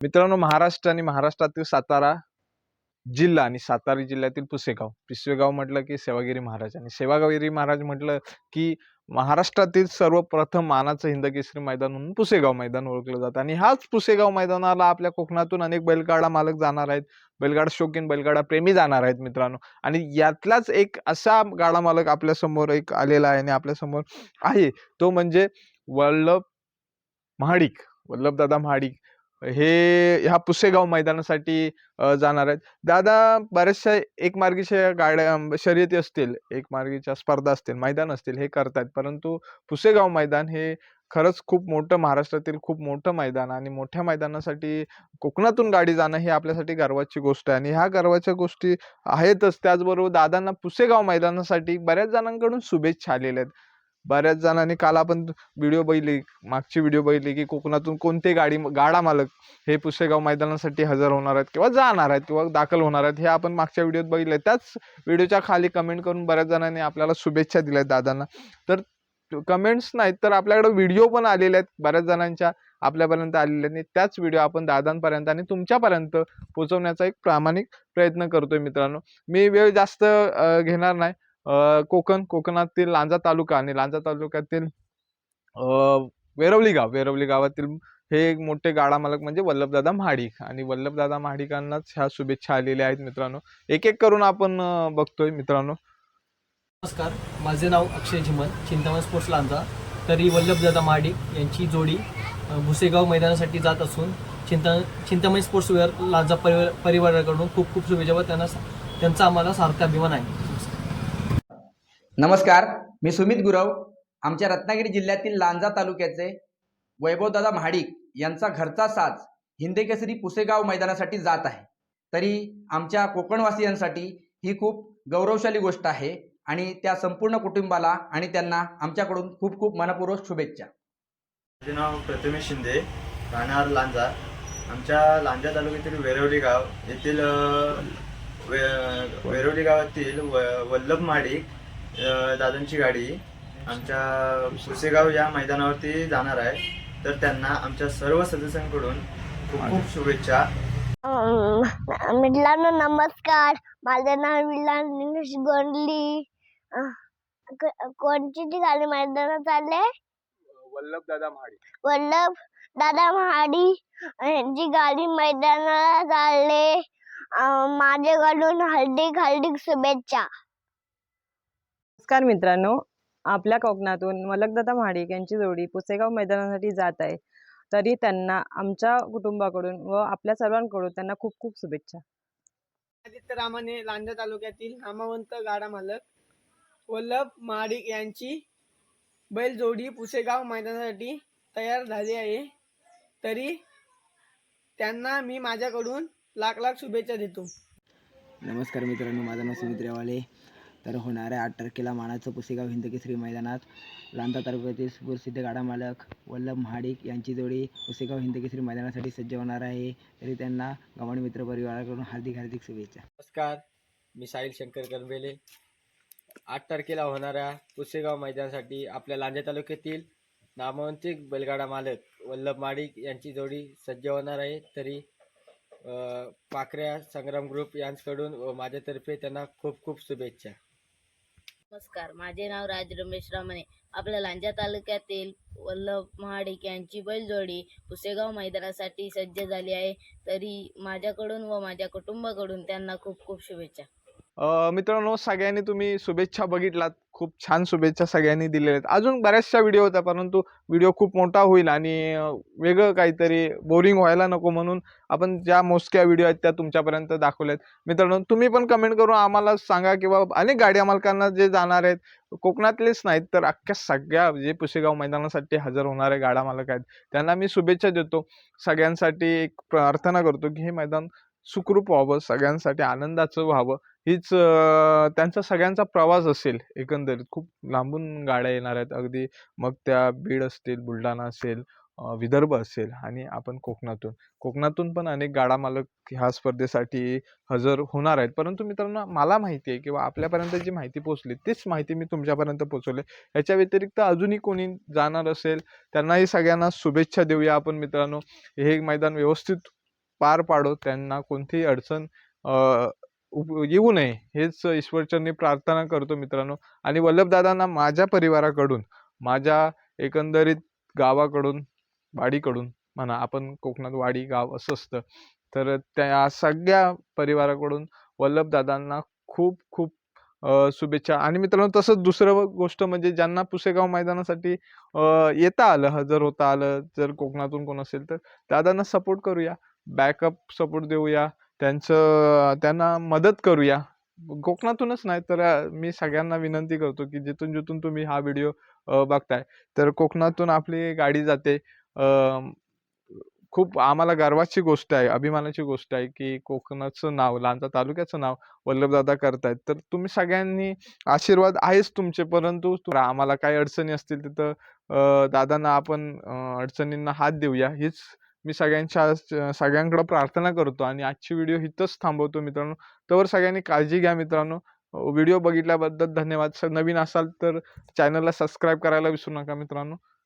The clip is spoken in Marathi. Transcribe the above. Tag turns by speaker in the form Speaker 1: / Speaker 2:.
Speaker 1: मित्रांनो महाराष्ट्र आणि महाराष्ट्रातील सातारा जिल्हा आणि सातारा जिल्ह्यातील पुसेगाव. पुसेगाव म्हटलं की सेवागिरी महाराज आणि सेवागिरी महाराज म्हटलं की महाराष्ट्रातील सर्वप्रथम मानाचं हिंदकेसरी मैदान म्हणून पुसेगाव मैदान ओळखलं जातं. आणि हाच पुसेगाव मैदानाला आपल्या कोकणातून अनेक बैलगाडा मालक जाणार आहेत. बैलगाडा शौकीन बैलगाडा प्रेमी जाणार आहेत मित्रांनो. आणि यातलाच एक असा गाडा मालक आपल्यासमोर एक आलेला आहे आणि आपल्यासमोर आहे. तो म्हणजे वल्लभ महाडिक वल्लभदादा महाडिक. हे ह्या पुसेगाव मैदानासाठी जाणार आहेत. दादा बऱ्याचशा एकमार्गीच्या गाड्या शर्यती असतील एकमार्गीच्या स्पर्धा असतील मैदान असतील हे करतायत परंतु पुसेगाव मैदान हे खरंच खूप मोठं महाराष्ट्रातील खूप मोठं मैदान आणि मोठ्या मैदानासाठी कोकणातून गाडी जाणं ही आपल्यासाठी गर्वाची गोष्ट आहे. आणि ह्या गर्वाच्या गोष्टी आहेतच. त्याचबरोबर दादांना पुसेगाव मैदानासाठी बऱ्याच जणांकडून शुभेच्छा आलेल्या आहेत. बऱ्याच जणांनी काल आपण व्हिडिओ बघितली मागची व्हिडिओ बघितली की कोकणातून कोणते गाडी गाडा मालक हे पुसेगाव मैदानासाठी हजर होणार आहेत किंवा जाणार आहेत किंवा दाखल होणार आहेत हे आपण मागच्या व्हिडिओत बघितले त्याच व्हिडिओच्या खाली कमेंट करून बऱ्याच जणांनी आपल्याला शुभेच्छा दिल्या आहेत दादांना. तर कमेंट्स नाहीत तर आपल्याकडे व्हिडिओ पण आलेले आहेत. बऱ्याच जणांच्या आपल्यापर्यंत आलेले आहेत. आणि त्याच व्हिडिओ आपण दादांपर्यंत आणि तुमच्यापर्यंत पोहोचवण्याचा एक प्रामाणिक प्रयत्न करतोय मित्रांनो. मी वेळ जास्त घेणार नाही. कोकण कोकणातील लांजा तालुका आणि लांजा तालुक्यातील वेरवली गाव. वेरवली गावातील हे एक मोठे गाडा मालक म्हणजे वल्लभदादा महाडिक. आणि वल्लभदादा महाडिकांनाच ह्या शुभेच्छा आलेल्या आहेत मित्रांनो. एक एक करून आपण बघतोय मित्रांनो.
Speaker 2: नमस्कार. माझे नाव अक्षय झिमन चिंतामण स्पोर्ट्स लांजा. तरी वल्लभदादा महाडिक यांची जोडी भुसेगाव मैदानासाठी जात असून चिंता चिंतामणी स्पोर्ट्सवेअर लांजा परिवार परिवाराकडून खूप खूप शुभेच्छा व त्यांना त्यांचा आम्हाला सार्थ अभिमान आहे.
Speaker 3: नमस्कार मी सुमित गुरव आमच्या रत्नागिरी जिल्ह्यातील लांजा तालुक्याचे वैभवदादा महाडिक यांचा घरचा साज हिंदेकेसरी पुसेगाव मैदानासाठी जात आहे. तरी आमच्या कोकणवासियांसाठी ही खूप गौरवशाली गोष्ट आहे आणि त्या संपूर्ण कुटुंबाला आणि त्यांना आमच्याकडून खूप खूप मनपूर्वक शुभेच्छा.
Speaker 4: माझे नाव प्रथमेश शिंदे राहणार लांजा. आमच्या लांजा तालुक्यातील वेरवली गाव येथील वे वेरवली गावातील व वल्लभ माडिक दादांची गाडी आमच्या पुसेगाव या मैदानावरती जाणार आहे. तर त्यांना आमच्या सर्व सदस्यांकडून खूप खूप शुभेच्छा.
Speaker 5: मित्रांनो नमस्कार. माझं नाव विलास निलेश गोंडली. कोणची ती गाडी मैदानात आले
Speaker 1: वल्लभदादा महाडिक
Speaker 5: वल्लभ दादा महाडी. यांची गाडी मैदानाला चालले माझ्याकडून हार्दिक हार्दिक शुभेच्छा.
Speaker 6: नमस्कार मित्रांनो. आपल्या कोकणातून मलकदादा महाडिक यांची जोडी पुसेगाव मैदानासाठी जात आहे. तरी त्यांना आमच्या कुटुंबाकडून व आपल्या सर्वांकडून त्यांना खूप खूप शुभेच्छा.
Speaker 2: आदित्य रामाने लांजा तालुक्यातील नामवंत गाडा मालक वल्लभ महाडिक यांची बैल जोडी पुसेगाव मैदानासाठी तयार झाली आहे. तरी त्यांना मी माझ्याकडून लाख लाख शुभेच्छा देतो.
Speaker 7: नमस्कार मित्रांनो माझं नाव सुमित रेवाले तर होणाऱ्या आठ तारखेला मानाचं पुसेगाव हिंदकेसरी मैदानात लांजा तालुक्यातील सुप्रसिद्ध गाडा मालक वल्लभ महाडिक यांची जोडी पुसेगाव हिंदकेसरी मैदानासाठी सज्ज होणार आहे. तरी त्यांना गव्हाण मित्र परिवाराकडून हार्दिक हार्दिक शुभेच्छा.
Speaker 2: नमस्कार मी साहिल शंकर करबेले. आठ तारखेला होणाऱ्या पुसेगाव मैदानासाठी आपल्या लांजा तालुक्यातील नामवंतिक बैलगाडा मालक वल्लभ माडिक यांची जोडी सज्ज होणार आहे. तरी पाखऱ्या संग्राम ग्रुप यांच्याकडून व माझ्यातर्फे त्यांना खूप खूप शुभेच्छा.
Speaker 8: नमस्कार. माझे नाव राज रमेश रामने आपल्या लांजा तालुक्यातील वल्लभ महाडिक यांची बैलजोडी पुसेगाव मैदानासाठी सज्ज झाली आहे. तरी माझ्याकडून व माझ्या कुटुंबाकडून त्यांना खूप खूप शुभेच्छा.
Speaker 1: मित्रांनो सगळ्यांनी तुम्ही शुभेच्छा बघितलात. खूप छान शुभेच्छा सगळ्यांनी दिलेल्या आहेत. अजून बऱ्याचशा व्हिडिओ होत्या परंतु व्हिडिओ खूप मोठा होईल आणि वेगळं काहीतरी बोरिंग व्हायला नको म्हणून आपण ज्या मोजक्या व्हिडिओ आहेत त्या तुमच्यापर्यंत दाखवल्यात मित्रांनो तुम्ही पण कमेंट करून आम्हाला सांगा किंवा अनेक गाड्या मालकांना जे जाणार आहेत कोकणातलेच नाहीत तर अख्ख्या सगळ्या जे पुसेगाव मैदानासाठी हजर होणारे गाड्या मालक आहेत त्यांना मी शुभेच्छा देतो. सगळ्यांसाठी एक प्रार्थना करतो की हे मैदान सुखरूप व्हावं सगळ्यांसाठी आनंदाचं व्हावं हीच त्यांचा सगळ्यांचा प्रवास असेल एकंदरीत. खूप लांबून गाड्या येणार आहेत. अगदी मग त्या बीड असतील बुलढाणा असेल विदर्भ असेल आणि आपण कोकणातून. कोकणातून पण अनेक गाडा मालक ह्या स्पर्धेसाठी हजर होणार आहेत. परंतु मित्रांनो मला माहिती आहे किंवा आपल्यापर्यंत जी माहिती पोचली तीच माहिती मी तुमच्यापर्यंत पोचवली याच्या व्यतिरिक्त अजूनही कोणी जाणार असेल त्यांनाही सगळ्यांना शुभेच्छा देऊया आपण मित्रांनो. हे मैदान व्यवस्थित पार पाडो त्यांना कोणतीही अडचण उप- येऊ नये हेच ईश्वरचरणी प्रार्थना करतो मित्रांनो. आणि वल्लभदादांना माझ्या परिवाराकडून माझ्या एकंदरीत गावाकडून वाडीकडून म्हणा आपण कोकणात वाडी गाव असं असतं तर त्या सगळ्या परिवाराकडून वल्लभदादांना खूप खूप शुभेच्छा. आणि मित्रांनो तसंच दुसरं गोष्ट म्हणजे ज्यांना पुसेगाव मैदानासाठी येता आलं हजर होता आलं जर कोकणातून कोण असेल तर दादांना सपोर्ट करूया. बॅकअप सपोर्ट देऊया त्यांचं त्यांना मदत करूया. कोकणातूनच नाही तर मी सगळ्यांना विनंती करतो की जिथून जिथून तुम्ही हा व्हिडिओ बघताय तर कोकणातून आपली गाडी जाते. खूप आम्हाला गर्वाची गोष्ट आहे अभिमानाची गोष्ट आहे की कोकणाचं नाव लांजा तालुक्याचं नाव वल्लभदादा करतायत. तर तुम्ही सगळ्यांनी आशीर्वाद आहेच तुमचे परंतु आम्हाला काही अडचणी असतील तिथं दादांना आपण अडचणींना हात देऊया हीच मी सगळ्यांच्या सगळ्यांकडे प्रार्थना करतो आणि आजची व्हिडिओ इथंच थांबवतो मित्रांनो. तर सगळ्यांनी काळजी घ्या मित्रांनो. व्हिडिओ बघितल्याबद्दल धन्यवाद. सर नवीन असाल तर चॅनलला सबस्क्राईब करायला विसरू नका मित्रांनो.